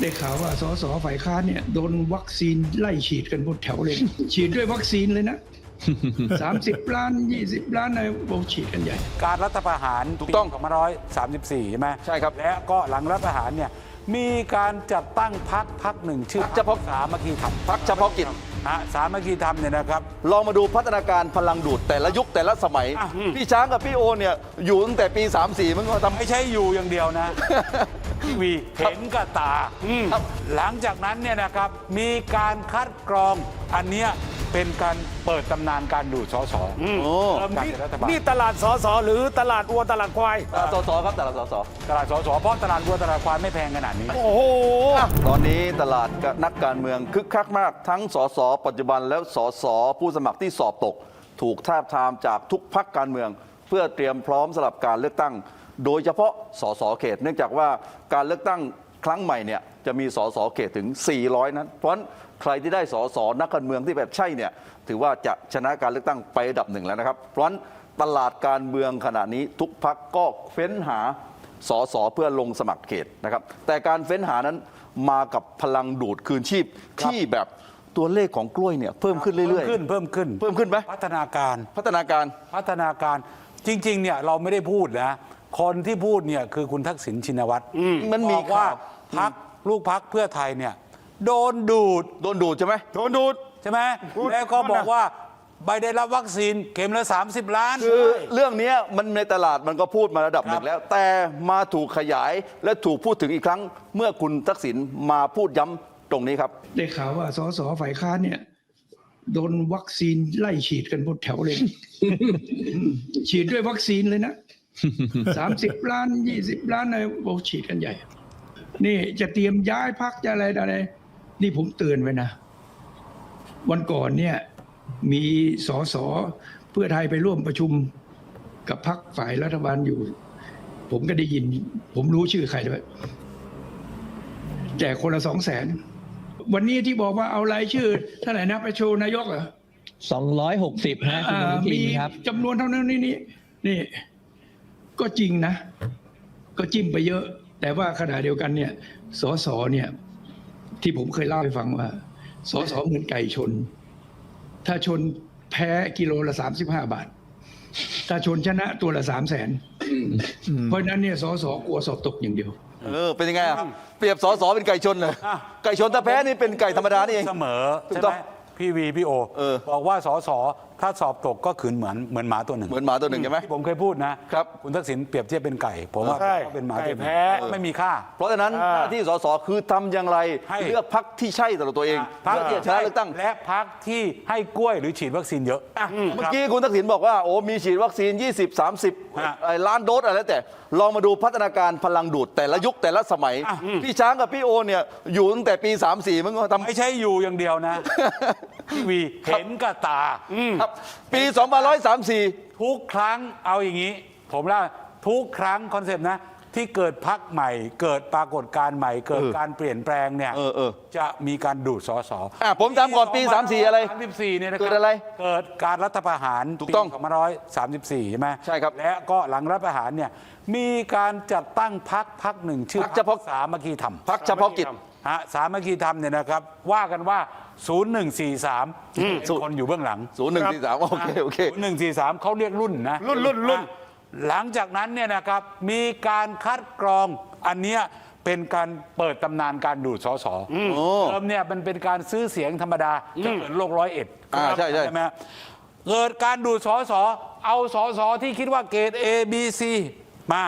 ได้ข่าวว่าสสฝ่ายค้านเนี่ยโดนวัคซีนไล่ฉีดกันบนแถวเลย ฉีดด้วยวัคซีนเลยนะ 30 ล้าน 20 ล้านอะไรโอ้ฉีดกันใหญ่ การรัฐประหารถูกต้อง ปี2534 ใช่ไหมใช่ครับ และก็หลังรัฐประหารเนี่ยมีการจัดตั้งพักพักหนึ่งชื่อพรรคเฉพาะ สามัคคีธรรม พักเฉพาะกิจ ฮะสามัคคีธรรมเนี่ยนะครับ ลองมาดูพัฒนาการพลังดูดแต่ละยุคแต่ละสมัย อะอืม พี่ช้างกับพี่โอเนี่ยอยู่ตั้งแต่ปี 34มันก็ทำไม่ใช่อยู่อย่างเดียวนะ ทีวีเห็นกับตาครับ หลังจากนั้นเนี่ยนะครับมีการคัดกรองอันเนี้ย เป็นการเปิดตำนานการดูดสอสอโอ้เริ่มการนี่เป็นรัฐบาลนี่ตลาดสอสอหรือตลาดวัวตลาดควาย อ่าสสครับแต่ละสสตลาดสอสอเพราะตลาดวัวตลาดควายไม่แพงขนาดนี้ โอ้โห ตอนนี้ตลาดนักการเมืองคึกคักมาก ทั้งสสปัจจุบันและสสผู้สมัครที่สอบตก ถูกทาบทามจากทุกพักการเมือง เพื่อเตรียมพร้อมสำหรับการเลือกตั้ง โดยเฉพาะสสเขต เนื่องจากว่าการเลือกตั้งครั้งใหม่เนี่ย จะมีสสเขตถึง 400 นั้น เพราะฉะนั้นใครที่ได้สสนักการเมืองที่แบบใช่เนี่ยถือว่าจะชนะการเลือกตั้งไปอันดับหนึ่งแล้วนะครับ เพราะฉะนั้นตลาดการเมืองขณะนี้ทุกพักก็เฟ้นหาสอสอเพื่อลงสมัครเขตนะครับ แต่การเฟ้นหานั้นมากับพลังดูดคืนชีพที่แบบตัวเลขของกล้วยเนี่ยเพิ่มขึ้นเรื่อยเพิ่มขึ้นเพิ่มขึ้น เพิ่มขึ้นไหมพัฒนาการๆพัฒนาการพัฒนาการจริงๆเนี่ยเราไม่ได้พูดนะ คนที่พูดเนี่ยคือคุณทักษิณชินวัตรมันมีบอกว่าข่าวพัก ลูกพักเพื่อไทยเนี่ยโดนดูดโดนดูดใช่ไหมโดนดูด ใช่ไหมพูดแล้วก็พูดนะบอกว่าใบได้รับวัคซีนเข็มละ 30 ล้าน คือเรื่องเนี้ยมันในตลาดมันก็พูดมาระดับหนึ่ครังบแล้ว แต่มาถูกขยายและถูกพูดถึงอีกครั้ง เมื่อคุณทักษิณมาพูดย้ำตรงนี้ครับ ได้ข่าวว่าสสฝ่ายค้านเนี่ยโดนวัคซีนไล่ฉีดกันบนแถวเลย ฉีดด้วยวัคซีนเลยนะ30ล้าน20ล้านอะไรโอ้ฉีดกันใหญ่ นี่จะเตรียมย้ายพักจะอะไรต่ออะไร นี่ผมเตือนไว้นะ วันก่อนเนี่ย มีสสเพื่อไทยไปร่วมประชุมกับพักฝ่ายรัฐบาลอยู่ ผมก็ได้ยิน ผมรู้ชื่อใครด้วยแจกคนละสองแสนวันนี้ที่บอกว่าเอารายชื่อเท่าไหร่นะไปโชว์นายกเหรอ260ฮะคุณอ่าอนุทิมีนครับจำนวนเท่านั้นนี่นี่นี่ ก็จริงนะ ก็จิ้มไปเยอะ แต่ว่าขณะเดียวกันเนี่ยสสเนี่ยที่ผมเคยเล่าให้ฟังว่าสสเหมือนไก่ชน ถ้าชนแพ้กิโลละสามสิบห้าบาท ถ้าชนชนะตัวละสามแสนเพราะฉะนั้นเนี่ยสสกลัวสอบตกอย่างเดียว เออเป็นยังไงอะเปรียบสอสอเป็นไก่ชนเลยอะ ไก่ชนถ้าแพ้นี่เป็นไก่ธรรมดานี่เอง เสมอถูกใช่ต้ไหอมงพี่วีพี่โอ เออ บอกว่าสส ถ้าสอบตกก็ขืนเหมือนเหมือนหมาตัวหนึ่งเหมือนหมาตัวหนึ่งใช่ไหม ที่ผมเคยพูดนะครับ คุณทักษิณเปรียบเทียบเป็นไก่ ผมว่าใช่ก็เป็นหมาตัวหนึ่งไก่แพ้ ไม่มีค่า เพราะฉะนั้นอ่า หน้าที่สสคือทำอย่างไรให้ เลือกพักที่ใช่สำหรับตัวเองพักเพื่อที่จะชนะเลือกตั้ง และพักที่ให้กล้วยหรือฉีดวัคซีนเยอะ เมื่อกี้คุณทักษิณบอกว่าโอ้มีฉีดวัคซีน 20 ฮะ30ไอ้ล้านโดสอะไรแล้วแต่ลองมาดูพัฒนาการพลังดูดแต่ละยุคแต่ละสมัย อะอืมพี่ช้างกับพี่โอเนี่ยอยู่ตั้งแต่ปี 34 มันก็ทำ ไม่ใช่อยู่อย่างเดียวนะพี่วีเห็นกับตาครับปี2534 ทุกครั้งเอาอย่างนี้ ผมเล่าทุกครั้งคอนเซปต์นะ ที่เกิดพักใหม่ เกิดปรากฏการณ์ใหม่ เกิดเออการเปลี่ยนแปลงเนี่ยเออเออจะมีการดูดสอสออะผมถามก่อนปี34อะไร34เนี่ยนะคบเกิดอะไรเกิดการรัฐประหารถูกต้องปี2534ใช่ไหมใช่ครับและก็หลังรัฐประหารเนี่ยมีการจัดตั้งพักพักหนึ่งชื่อพรรคเฉพาะ สามัคคีธรรม พักเฉพาะกิจฮะสามัคคีธรรมเนี่ยนะครับ ว่ากันว่า 0143เป็นคนอยู่เบื้องหลัง0143โอเคโอเค หนึ่งสี่สามเขาเรียกรุ่นนะรุ่นรุ่นรุ่นะหลังจากนั้นเนี่ยนะครับมีการคัดกรองอันเนี้ยเป็นการเปิดตำนานการดูดสอสอโอ้เดิมเนี่ยมันเป็นการซื้อเสียงธรรมดาจะเหมือนโลกร้อยเอ็ดอ่าใช่ใช่ ไหมเกิดการดูดสอสอเอาสอสอที่คิดว่าเกรด A B C มา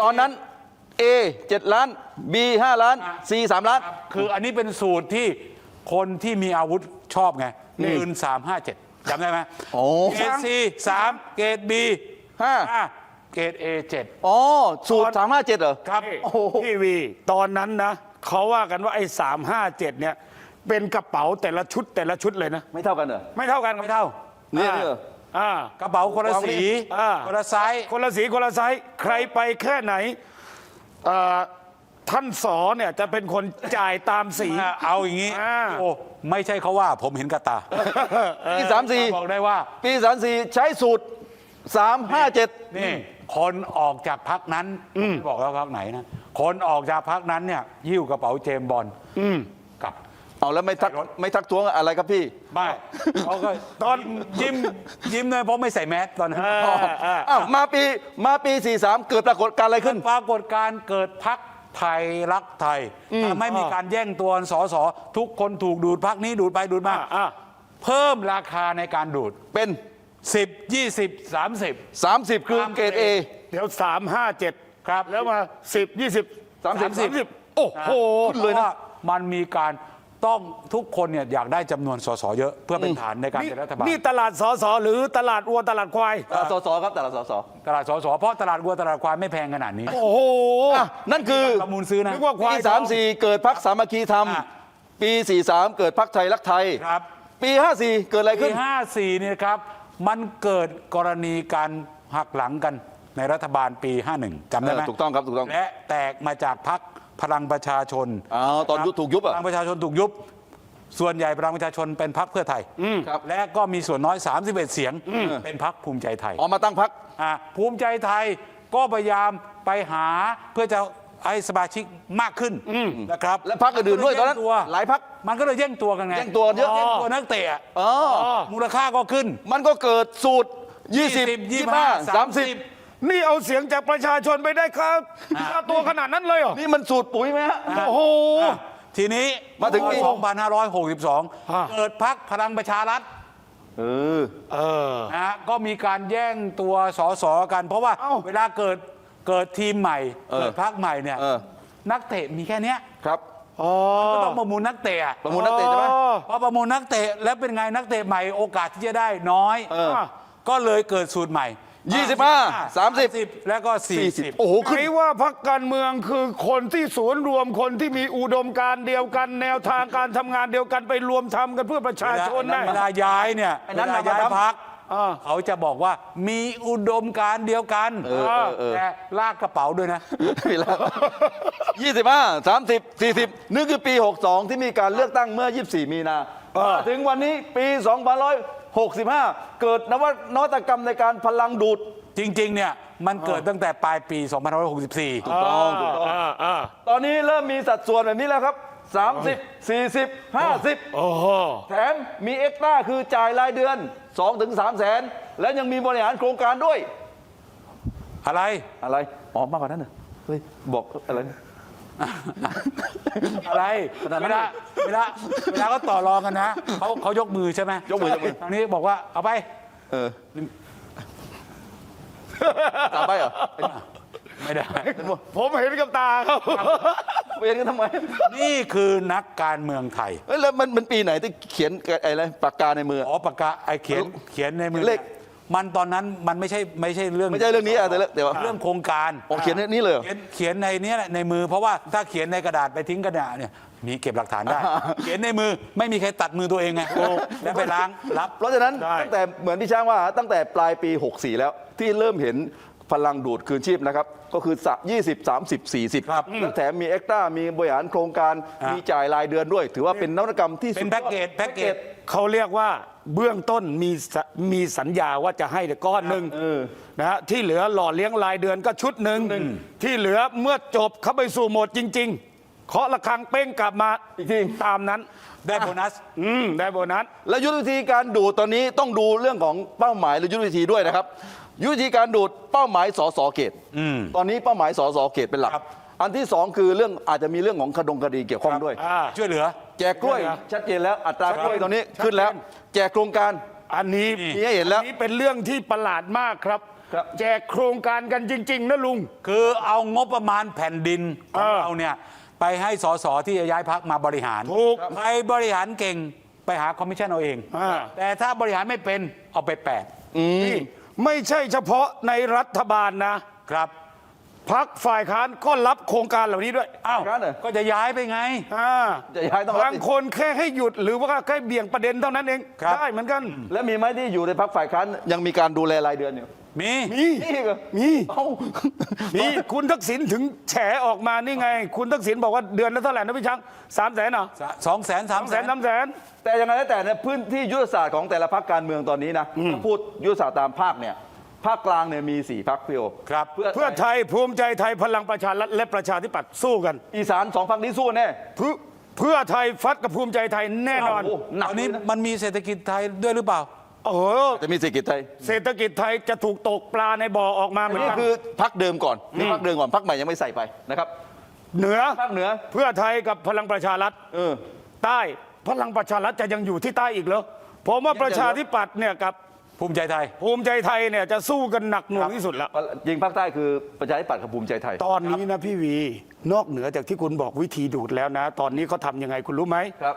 ตอนนั้น A 7 ล้าน B 5 ล้าน C 3 ล้าน คืออันนี้เป็นสูตรที่คนที่มีอาวุธชอบไงปืนสามห้าเจ็ดจำได้ไหมโอ้เกรด C สามเกรด B ห้าห้าเกรด A เจ็ดอ๋อ สูตร357เหรอ ครับโอ้โหพี่วี ตอนนั้นนะ เขาว่ากันว่าไอ้สามห้าเจ็ดเนี่ย เป็นกระเป๋าแต่ละชุดแต่ละชุดเลยนะ ไม่เท่ากันเหรอ ไม่เท่ากันไม่เท่าเนี่ยเนี่ยเหรออ่ากระเป๋าคนละสีอ่าคนละไซส์คนละสีคนละไซส์ใครไปแค่ไหน เอ่อท่านสอเนี่ยจะเป็นคนจ่ายตามสี อ่าเอาอย่างนี้อ่า โอ้ไม่ใช่เขาว่าผมเห็นกับตาปีบอกได้ว่า34ปี34ใช้สูตร357นี่คนออกจากพักนั้นผมไม่บอกแล้วพักไหนนะคนออกจากพักนั้นเนี่ยหิ้วกระเป๋าเจมส์บอลอืมกลับ เอาแล้วไม่ทักไม่ทักท้วงอะไรครับพี่ ไม่เขาก็ตอนยิ้มยิ้มเลยเพราะไม่ใส่แมสตอนนั้นอ่าอ่าอ้าวมาปีมาปี 43 เกิดปรากฏการณ์อะไรขึ้น ปรากฏการณ์เกิดพักไทยรักไทยทำให้มีการแย่งตัวสสทุกคนถูกดูดพักนี้ดูดไปดูดมาอ่าอ่าเพิ่มราคาในการดูดเป็น 10 20 30 30 คือเกรด A เดี๋ยวสามห้าเจ็ดครับ แล้วมาสิบยี่สิบสามสิบสามสิบโอ้โหขึ้นเลยนะพราว่ามันมีการ ต้องทุกคนเนี่ยอยากได้จำนวนสสเยอะเพื่อเป็นฐานในการนี่เป็นรัฐบาล นี่ตลาดสอสอหรือตลาดวัวตลาดควายอ่าสสครับแต่ละสสตลาดสสเพราะตลาดวัวตลาดควายไม่แพงขนาดนี้โอ้โหอะนั่นคือประมูลซื้อนะ นึกว่าควาปียทอง34เกิดพักสามัคคีธรรม อะ ปี43เกิดพักไทยรักไทย ครับปี54เกิดอะไรปีขึ้น54เนี่ยครับมันเกิดกรณีการหักหลังกันในรัฐบาลปี 51จำได้ไหมเออถูกต้องครับถูกต้อง และแตกมาจากพัก พลังประชาชนอ๋อตอนยุบถูกยุบพอะลังประชาชนถูกยุบ ส่วนใหญ่พลังประชาชนเป็นพักเพื่อไทยครับ และก็มีส่วนน้อย 31 เสียง เป็นพักภูมิใจไทย ออกมาตั้งพัก อะภูมิใจไทยก็พยายามไปหาเพื่อจะให้สมาชิกมากขึ้นนะครับและพรรคอื่นๆด้วยตอนนั้นมัก็เลแย่งหลายพรรคมันก็เลยแย่งตัวกันไงแย่งตัวเยอะ แย่งตัวนักเตะอะอ๋อ มูลค่าก็ขึ้น มันก็เกิดสูตร 20 25 25 30 นี่เอาเสียงจากประชาชนไปได้ครับค่าตัวขนาดนั้นเลยเหรอ นี่มันสูตรปุ๋ยไหมฮะ โอ้โหอะทีนี้มาถึงปีพศฮะ 2562 เกิดพักพลังประชารัฐเออ เออ นะฮะก็มีการแย่งตัวสสกัน เพราะว่าเอ้า เวลาเกิดเกิดทีมใหม่ เออเกิดพักใหม่เนี่ยเออ นักเตะมีแค่เนี้ยครับ อ๋อก็ต้องประมูลนักเตะอะประมูลนักเตะใช่ไหมอ๋อพอประมูลนักเตะแล้วเป็นไงนักเตะใหม่โอกาสที่จะได้น้อย เออ ก็เลยเกิดสูตรใหม่ 25 30 แล้วก็40 40โอ้โหไหขึ้นนว่าพักการเมืองคือคนที่ศูนย์รวมคนที่มีอุดมการณ์เดียวกัน แนวทางการทำงานเดียวกันไปรวมทำกันเพื่อประชาชนได้เวลาย้ายเนี่ยไอ้เวนั้นลามาย้ายทำพัก อ่า เขาจะบอกว่ามีอุดมการณ์เดียวกันเออเออเออ แต่ลากกระเป๋าด้วยนะไม่แล้ว25 30 40นี่คือปี 62 ที่มีการเลือกตั้งเมื่อ 24 มีนาเออมาถึงวันนี้ปี 2565 เกิดนวัตนวัตกรรมในการพลังดูด จริง ๆ เนี่ย มันเกิดตั้งแต่ปลายปี 2564 ถูกต้องถูกต้องอ่าอ่าตอนนี้เริ่มมีสัดส่วนแบบนี้แล้วครับ 30 40 50 โอ้โหแถมมีเอ็กซ์ตร้าคือจ่ายรายเดือน2-3ถึง3แสน และยังมีบริหารโครงการด้วย อะไร อะไร อ๋อ มากกว่านั้นเหรอเฮ้ย บอกอะไรนะ อะไรขนาดนั้เวนลาเวลาเวลาก็ต่อรองกันนะเขาเขายกมือใช่ไหมยกมือยกมือ ทางนี้บอกว่าเอาไปเออตามไปเหรอไม่ได้ ผมเห็นกับตาครับเวียนกันทำไมนี่คือนักการเมืองไทยเฮ้ยแล้วมันมันปีไหนที่เขียนอะไรปากกาในมืออ๋อปากกาไอเขียนเขียนในมือเลข มันตอนนั้นมันไม่ใช่ไม่ใช่เรื่องไม่ใช่เรื่องนี้อะแต่เรื่องแต่ว่าเรื่องโครงการอ๋อเขียนในนี้เลยเหรอ เขียนเขียนในเนี้ยแหละในมือเพราะว่าถ้าเขียนในกระดาษไปทิ้งกระดาษเนี่ยมีเก็บหลักฐานได้ เขียนในมือไม่มีใครตัดมือตัวเองไงแล้วไปล้างรับ เพราะฉะนั้นได้ ตั้งแต่เหมือนพี่ช้างว่าตั้งแต่ปลายปี 64 แล้วที่เริ่มเห็น พลังดูดคืนชีพนะครับ ก็คือสะ20 30 40ครับแล้วแถมมีเอ็กซ์ตร้ามีบริหารโครงการอะ มีจ่ายรายเดือนด้วย ถือว่าเป็นนวัตกรรมที่เป็นสุดยอดแพ็กเกจแพ็กเกจ เขาเรียกว่าเบื้องต้นมีสมีสัญญาว่าจะให้ก้อนหนึ่งเออนะฮะที่เหลือหล่อเลี้ยงรายเดือนก็ชุดหนึ่งที่เหลือเมื่อจบเข้าไปสู่โหมดจริง ๆ เคาะระฆังเป้งกลับมาอีกทีตามนั้น ได้โบนัส อืมได้โบนัส แล้วยุทธวิธีการดูดตอนนี้ต้องดูเรื่องของเป้าหมายหรือยุทธวิธีด้วยนะครับ ยุทธวิธีการดูดเป้าหมายสสเขตตอนนี้เป้าหมายสสเขตเป็นหลัก ครับ อันที่สองคือเรื่องอาจจะมีเรื่องของคดงคดีเกี่ยวข้องด้วย อ่าช่วยเหลือ แจกกล้วยช่วยเหลือชัดเจนแล้วอัตรากล้วยชัดเจนตอนนี้ชัดเจนขึ้นแล้ว แจกโครงการ อันนี้มีให้เห็นแล้วอันี้เป็นเรื่องที่ประหลาดมากครับ ครับ แจกโครงการกันจริง ๆ นะลุง คือเอางบประมาณแผ่นดินของเออเราเนี่ยไปให้สสที่จะย้ายพักมาบริหารถูกใครบริหารเก่งไปหาคอมมิชชั่นเอาเอง อ่า แต่ถ้าบริหารไม่เป็นเอาไปแปดนี่ ไม่ใช่เฉพาะในรัฐบาลนะครับพักฝ่ายค้านก็รับโครงการเหล่านี้ด้วยอ้าวครับเหรอก็จะย้ายไปไงอ่าจะย้ายต้องรับบางคนแค่ให้หยุดหรือว่าแค่เบี่ยงประเด็นเท่านั้นเองครับได้เหมือนกัน และมีไหมที่อยู่ในพักฝ่ายค้านยังมีการดูแลรายเดือนอยู่ มี มีนี่เหรอมีเอ้ามีคุณทักษิณถึงแฉออกมานี่ไง คุณทักษิณบอกว่าเดือนละเท่าไหร่นะพี่ช้างสามแสนเหรอสองแสนสาสามมแสแสนนสามแสน แต่ยังไงแล้วแต่ในพื้นที่ยุทธศาสตร์ของแต่ละพักการเมืองตอนนี้นะถ้าพูดยุทธศาสตร์ตามภาคเนี่ยภาคกลางเนี่ยมีสี่พักพี่โอครับเพื่อเพื่อไทยภูมิใจไทยพลังประชารัฐและประชาธิปัตย์สู้กัน อีสานสองพักนี้สู้แน่เพื่อเพื่อไทยฟัดกับภูมิใจไทยแน่นอน โโหหนักอันนี้เลยนะมันมีเศรษฐกิจไทยด้วยหรือเปล่า โอ้โหจะมีเศรษฐกิจไทยเศรษฐกิจไทยจะถูกตกปลาในบ่อออกมาเหมือนนี่กันคือพักเดิมก่อนนี่พักเดิมก่อนพักใหม่ยังไม่ใส่ไปนะครับเหนือภาคเหนือเพื่อไทยกับพลังประชารัฐเออใต้พลังประชารัฐจะยังอยู่ที่ใต้อีกเหรอผมว่าประชาธิปัตย์เนี่ยกับภูมิใจไทย ภูมิใจไทยเนี่ยจะสู้กันหนักหน่วงที่สุดแล้วยิงภาคใต้คือประชาธิปัตย์กับภูมิใจไทย ตอนนี้นะพี่วี นอกเหนือจากที่คุณบอกวิธีดูดแล้วนะ ตอนนี้เขาทำยังไงคุณรู้ไหมครับ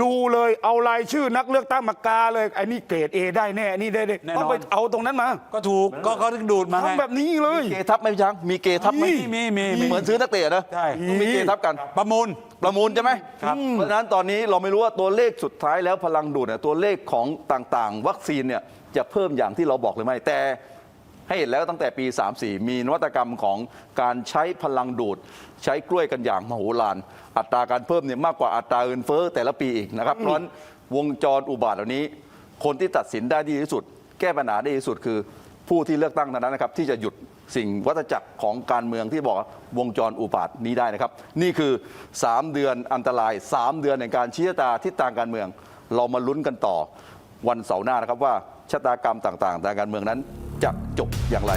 ดูเลยเอารายชื่อนักเลือกตั้งมากาเลยไอ้นี่เกรดเอได้แน่อันนี่ได้ได้แน่นอน ต้องไปเอาตรงนั้นมาก็ถูกก็เขาถึงดูดมาไงทำแบบนี้เลย เกทับไหมพี่ช้างมีเกทับไหมมีมีมีมี เหมือนซื้อนักเตะนะใช่ ต้องมีเกทับกัน ประมูล ประมูลใช่ไหมครับ เพราะฉะนั้นตอนนี้เราไม่รู้ว่าตัวเลขสุดท้ายแล้วพลังดูดเนี่ยตัวเลขของต่างๆ วัคซีนเนี่ยจะเพิ่มอย่างที่เราบอกหรือไม่แต่ ให้เห็นแล้วตั้งแต่ปี 34 มีนวัตกรรมของการใช้พลังดูด ใช้กล้วยกันอย่างมโหฬารอัตราการเพิ่มเนี่ยมากกว่าอัตราเงินเฟ้อแต่ละปีอีกนะครับเพราะฉะนั้นวงจรอุบาทเหล่านี้ คนที่ตัดสินได้ดีที่สุด แก้ปัญหาได้ดีที่สุดคือผู้ที่เลือกตั้งเท่านั้นนะครับที่จะหยุดสิ่งวัฏจักรของการเมืองที่บอกว่าวงจรอุบาทนี้ได้นะครับ นี่คือ 3 เดือนอันตราย 3 เดือนในการชี้ชะตาทิศทางการเมือง เรามาลุ้นกันต่อวันเสาร์หน้านะครับว่าชะตากรรมต่างๆทางการเมืองนั้น จะจบอย่างไร